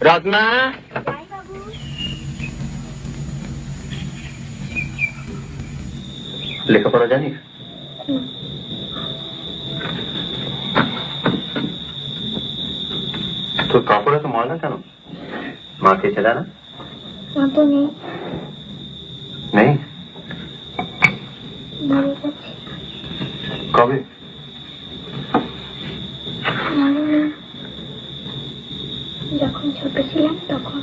রত্না লেখাপড়া জানিস? তোর কাপড় এত ময়লা কেন? মাকে ছেলে না? তো নেই মরে গেছে কবে মনে নেই যখন ছোট ছিলাম তখন।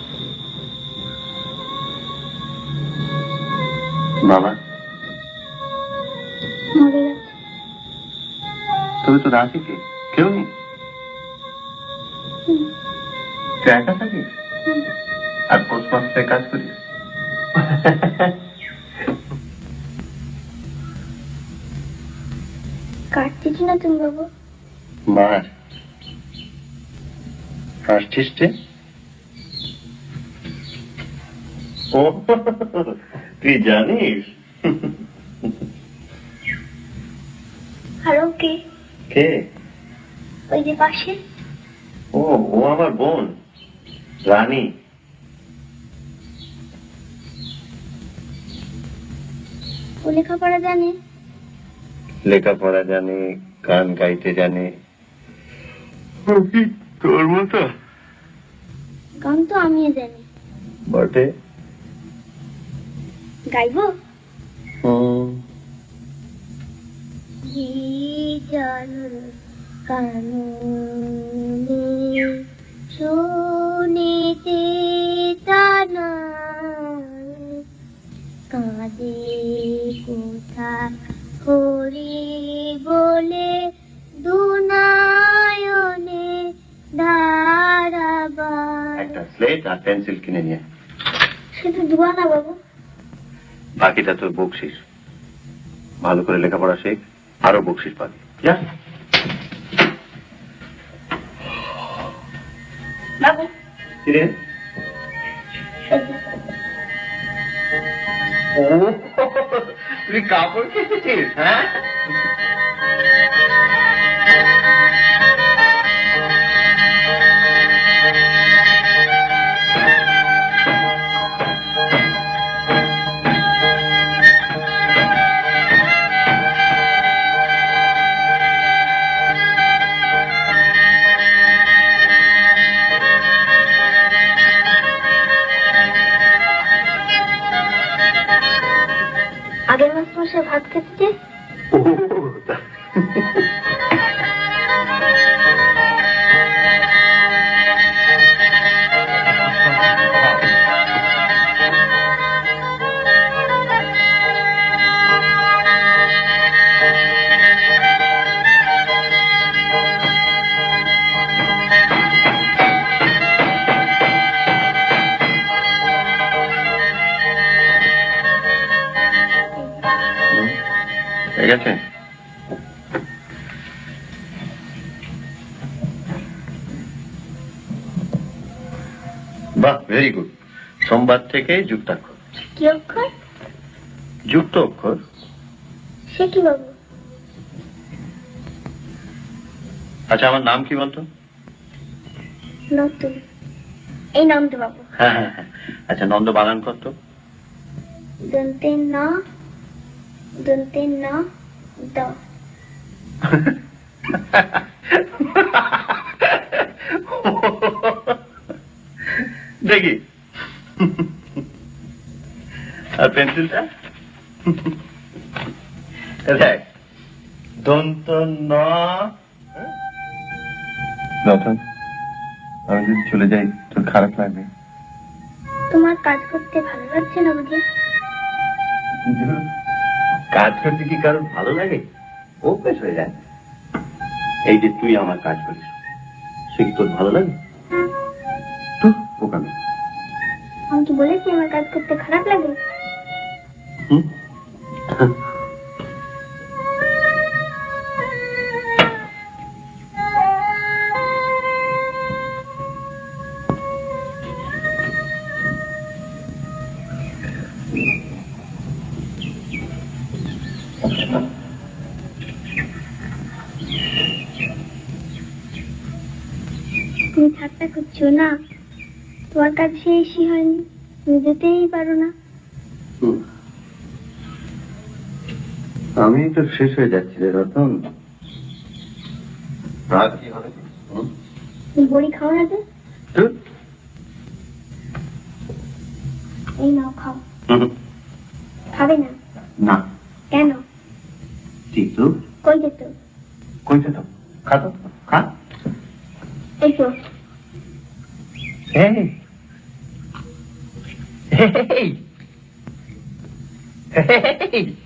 বাবা। মরে গেছে। তবে তোর আছে কি? কেউ নেই? তুই একা থাকিস আর পোস্ট মাস্টারে কাজ করিস? কাটতেছি না তুমি বাবু? মার হাসছিস তুই জানিস? আরও কে? কে? ওই যে পাশে। ও ও আমার বোন রানী। ও লেখাপড়া জানে? লেখাপড়া জানে গান গাইতে জানে। তোর মতো? গান তো আমিও জানি। বটে। গাইবো? কাননে শুনেতে টানা কাঁদে কোথা হরি বলে দুনায়নে ধারাবার একটা স্লেট আর পেন্সিল কিনে নিয়ে। আয়। শুধু দুয়া না বাবু। বাকিটা তোর বকশিস। ভালো করে লেখাপড়া শেখ আরও বকশিস পাবি। যা। বাবু। কিরে? তুই কাপড় কেটেছিস হ্যাঁ? বাহ ভেরি গুড সোমবার থেকে যুক্তাক্ষর কি অক্ষর? যুক্ত অক্ষর? সে কি বাবু? আচ্ছা আমার নাম কি বলতো? নতুন। এই নাম তো বাবু। হ্যাঁ হ্যাঁ হ্যাঁ। আচ্ছা নন্দ বাগান কর তো দন্তে না দন্তে না দ। দেখি। আর পেন্সিলটা? দেখ দন্ত ন। রতন আমি যদি চলে যাই তোর খারাপ লাগবে। তোমার কাজ করতে ভালো লাগছে না বুঝি? কাজ করতে কি কারণ ভালো লাগে? অভ্যেস হয়ে যায়। এই যে তুই আমার কাজ করিস সে কি তোর ভালো লাগে? তো বোকামি আমি কি বলেছি আমার কাজ করতে খারাপ লাগে হুম তুমি ঠাট্টা করছ না তোমার কাজ শেষই হয়নি। তুমি যেতেই পারো না। আমি তো শেষ হয়ে যাচ্ছি রে রতন। রাত কি হবে? বড়ি খাও না তো? এই নাও খাও। খাবে না? Hey.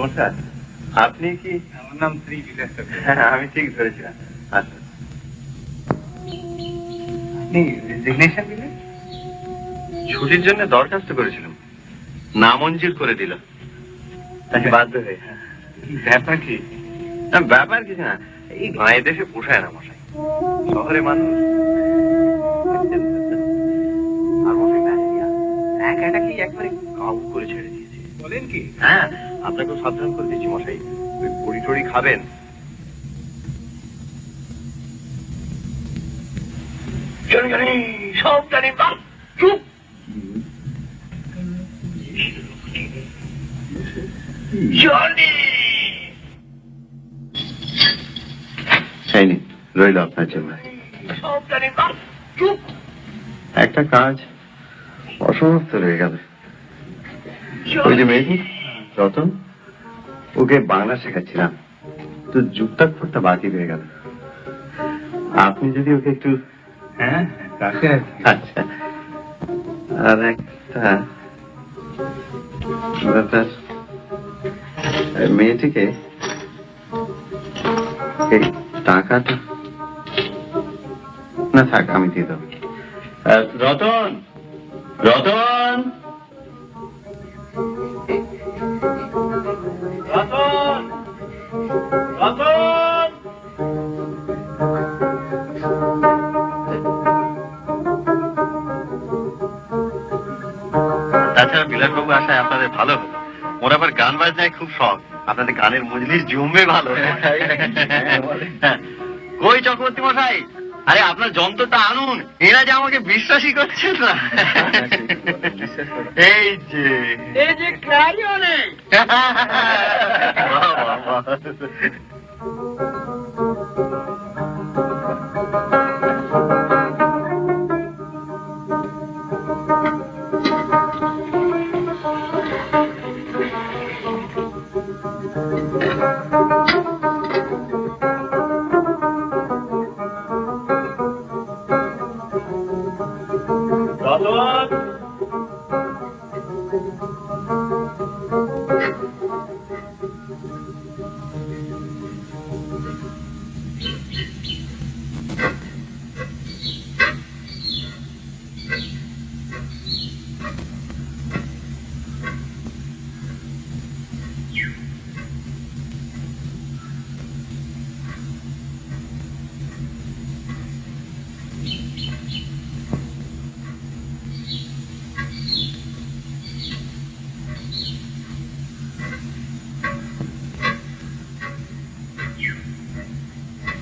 নমস্কার। আপনি কি আমার নাম শ্রী হ্যাঁ আমি ঠিক ধরেছিলাম। আচ্ছা। আপনি রেজিগনেশন দিলেন ছুটির জন্য দরখাস্ত করেছিলাম। নামঞ্জুর করে দিল। তাই বাধ্য হয়ে। ব্যাপার কি? না, ব্যাপার কিছু না। এই গাঁয়ে দেশে পোষায় না মশাই। শহরে মানুষ আর মশাই ম্যালেরিয়া। একা একবারে কাউ করে ছেড়ে দিয়েছে বলেন কি? হ্যাঁ আপনাকেও সাবধান করে দিচ্ছি মশাই। ওই বড়ি টড়ি খাবেন। সব জানি চুপ। জানি। রইল আপনার জন্য। একটা কাজ অসমস্ত রয়ে গেল। ওই যে মেয়েটি রতন ওকে বাংলা শেখাচ্ছিলাম। তো বাকি রয়ে গেল। আপনি যদি ওকে একটু হ্যাঁ আচ্ছা। আর একটা ব্যাপার মেয়েটিকে এই টাকাটা না থাক আমি দিয়ে দেবো। রতন রতন! রতন তাছাড়া বিলাসবাবু আসায় আপনাদের ভালো ওর আবার গান বাজনায় খুব শখ। আপনাদের গানের মজলিস জমবে ভালো। কই চক্রবর্তী মশাই? আরে আপনার যন্ত্রটা আনুন। এরা যে আমাকে বিশ্বাসই করছেন না। এই যে। এই যে ক্লারিওনে বাহ, বাহ,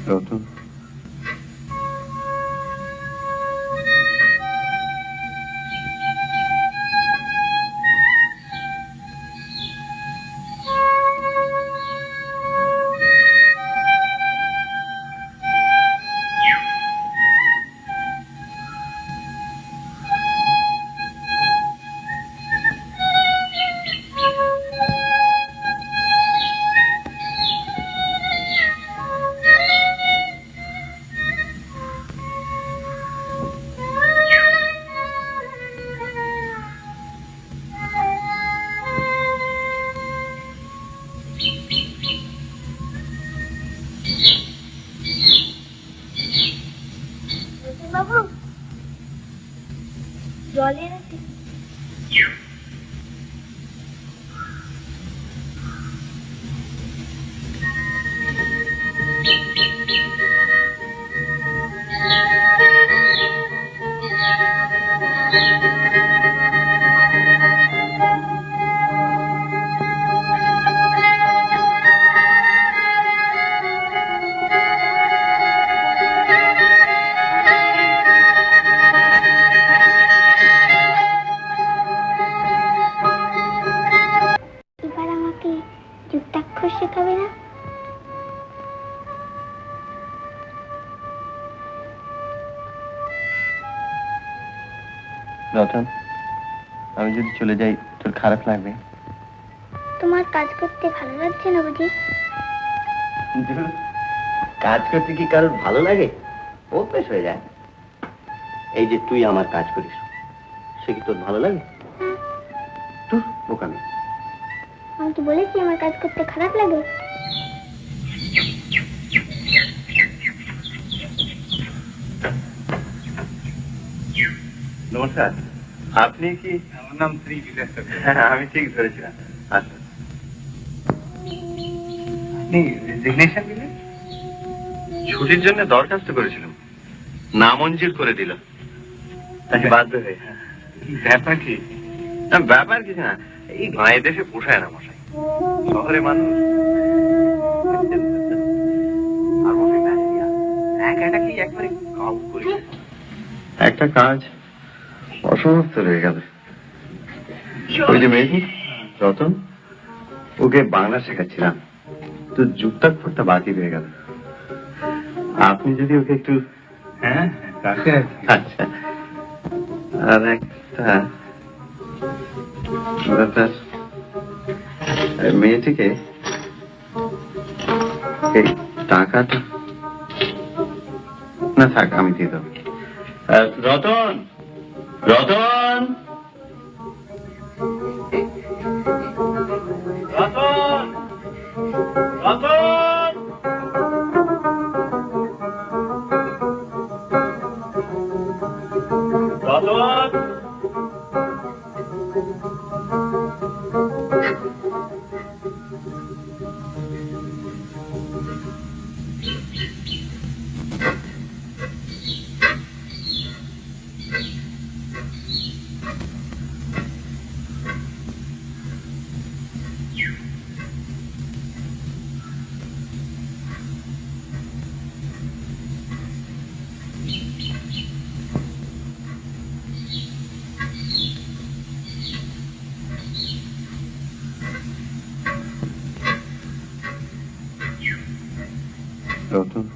বাহ। प्रभु जॉली চলে যাই তোর খারাপ লাগবে। তোমার কাজ করতে ভালো লাগছে না বুঝি? কাজ করতে কি কারোর ভালো লাগে? অভ্যেস হয়ে যায়। এই যে তুই আমার কাজ করিস সে কি তোর ভালো লাগে? তুই বোকামি আমি কি বলেছি আমার কাজ করতে খারাপ লাগে। নমস্কার। আপনি কি? আমার নাম শ্রী বিলাস হ্যাঁ আমি ঠিক ধরেছিলাম। আচ্ছা। আপনি রেজিগনেশন দিলেন ছুটির জন্য দরখাস্ত করেছিলাম। নামঞ্জুর করে দিল তাকে বাধ্য হয়ে হ্যাঁ। ব্যাপার কি? না, ব্যাপার কিছু না। এই গাঁয়ে দেশে পোষায় না মশাই। শহরে মানুষ একটা কাজ অসমস্ত রয়ে গেল। ওই যে মেয়েটি রতন ওকে বাংলা শেখাচ্ছিলাম। তো যুক্তাক্ষরটা বাকি হয়ে গেল। আপনি যদি ওকে একটু হ্যাঁ আচ্ছা। আর একটা ব্যাপার। মেয়েটিকে এই টাকাটা না থাক আমি দিয়ে দেবো। রতন! রতন রতন রতন রতন রতন